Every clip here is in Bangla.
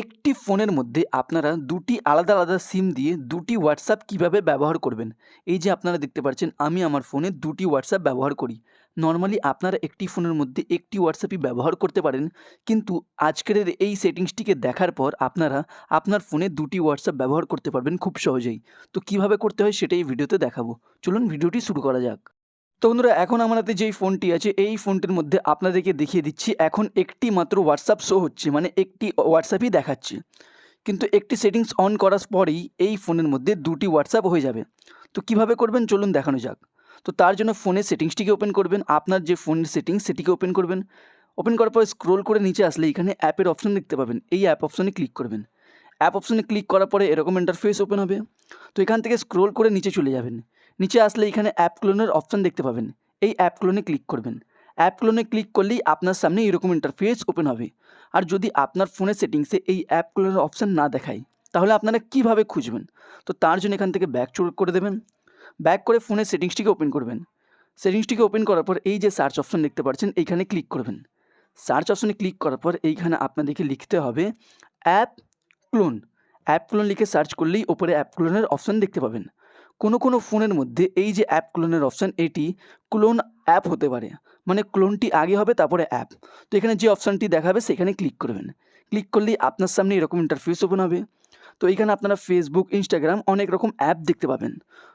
একটি ফোনের মধ্যে আপনারা দুটি আলাদা আলাদা সিম দিয়ে দুটি হোয়াটসঅ্যাপ কীভাবে ব্যবহার করবেন? এই যে আপনারা দেখতে পাচ্ছেন, আমি আমার ফোনে দুটি হোয়াটসঅ্যাপ ব্যবহার করি। নর্মালি আপনারা একটি ফোনের মধ্যে একটি হোয়াটসঅ্যাপই ব্যবহার করতে পারেন, কিন্তু আজকের এই সেটিংসটিকে দেখার পর আপনারা আপনার ফোনে দুটি হোয়াটসঅ্যাপ ব্যবহার করতে পারবেন খুব সহজেই। তো কীভাবে করতে হয় সেটাই ভিডিওতে দেখাবো। চলুন ভিডিওটি শুরু করা যাক। তো বন্ধুরা, এখন হাতে যেই ফোনটি আছে, এই ফোনটির মধ্যে আপনাদেরকে দেখিয়ে দিচ্ছি, এখন একটি মাত্র হোয়াটসঅ্যাপ শো হচ্ছে মানে একটি হোয়াটসঅ্যাপই দেখাচ্ছে। কিন্তু একটি সেটিংস অন করার পরেই এই ফোনের মধ্যে দুটি হোয়াটসঅ্যাপ হয়ে যাবে। তো কীভাবে করবেন? চলুন দেখানো যাক। তো তার জন্য ফোনের সেটিংসটিকে ওপেন করবেন, আপনার যে ফোনের সেটিংস সেটিকে ওপেন করবেন। ওপেন করার পর স্ক্রোল করে নিচে আসলে এখানে অ্যাপের অপশন দেখতে পাবেন। এই অ্যাপ অপশনে ক্লিক করবেন। অ্যাপ অপশনে ক্লিক করার পরে এরকম ইন্টারফেস ওপেন হবে। তো এখান থেকে স্ক্রোল করে নিচে চলে যাবেন। নিচে আসলে এখানে অ্যাপ ক্লোনের অপশান দেখতে পাবেন। এই অ্যাপ ক্লোনে ক্লিক করবেন। অ্যাপ ক্লোনে ক্লিক করলেই আপনার সামনে এরকম ইন্টারফেস ওপেন হবে। আর যদি আপনার ফোনের সেটিংসে এই অ্যাপ ক্লোনের অপশান না দেখায়, তাহলে আপনারা কীভাবে খুঁজবেন? তো তার জন্য এখান থেকে ব্যাক চোর করে দেবেন। ব্যাক করে ফোনের সেটিংসটিকে ওপেন করবেন। সেটিংসটিকে ওপেন করার পর এই যে সার্চ অপশন দেখতে পাচ্ছেন, এইখানে ক্লিক করবেন। সার্চ অপশনে ক্লিক করার পর এইখানে আপনাদেরকে লিখতে হবে অ্যাপ ক্লোন অ্যাপ ক্লোন লিখে সার্চ করলেই ওপরে অ্যাপ ক্লোনের অপশান দেখতে পাবেন। কোনো কোনো ফোনের মধ্যে এই যে অ্যাপ ক্লোনের অপশান এটি ক্লোন অ্যাপ হতে পারে। মানে ক্লোনটি আগে হবে, তারপরে অ্যাপ তো এখানে যে অপশানটি দেখাবে, সেখানে ক্লিক করবেন। ক্লিক করলেই আপনার সামনে এরকম ইন্টারফেস ওপেন হবে। তো এইখানে আপনারা ফেসবুক ইনস্টাগ্রাম অনেক রকম অ্যাপ দেখতে পাবেন।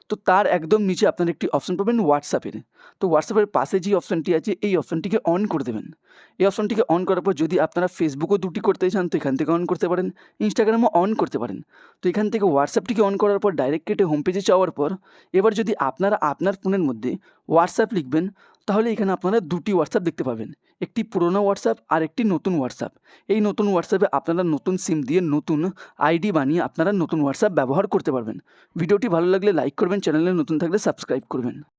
তো তার একদম নিচে আপনারা একটি অপশন পাবেন হোয়াটসঅ্যাপের তো হোয়াটসঅ্যাপের পাশে যে অপশানটি আছে, এই অপশানটিকে অন করে দেবেন। এই অপশানটিকে অন করার পর যদি আপনারা ফেসবুকও দুটি করতে চান, তো এখান থেকে অন করতে পারেন। ইনস্টাগ্রামও অন করতে পারেন। তো এখান থেকে হোয়াটসঅ্যাপটিকে অন করার পর ডাইরেক্ট কেটে হোম পেজে যাওয়ার পর, এবার যদি আপনারা আপনার ফোনের মধ্যে হোয়াটসঅ্যাপ লিখবেন, তাহলে এখানে আপনারা দুটি হোয়াটসঅ্যাপ দেখতে পাবেন। একটি পুরনো হোয়াটসঅ্যাপ আর একটি নতুন হোয়াটসঅ্যাপ এই নতুন হোয়াটসঅ্যাপে আপনারা নতুন সিম দিয়ে নতুন আইডি বানিয়ে আপনারা নতুন হোয়াটসঅ্যাপ ব্যবহার করতে পারবেন। ভিডিওটি ভালো লাগলে লাইক করবেন চ্যানেলে নতুন থাকলে সাবস্ক্রাইব করবেন।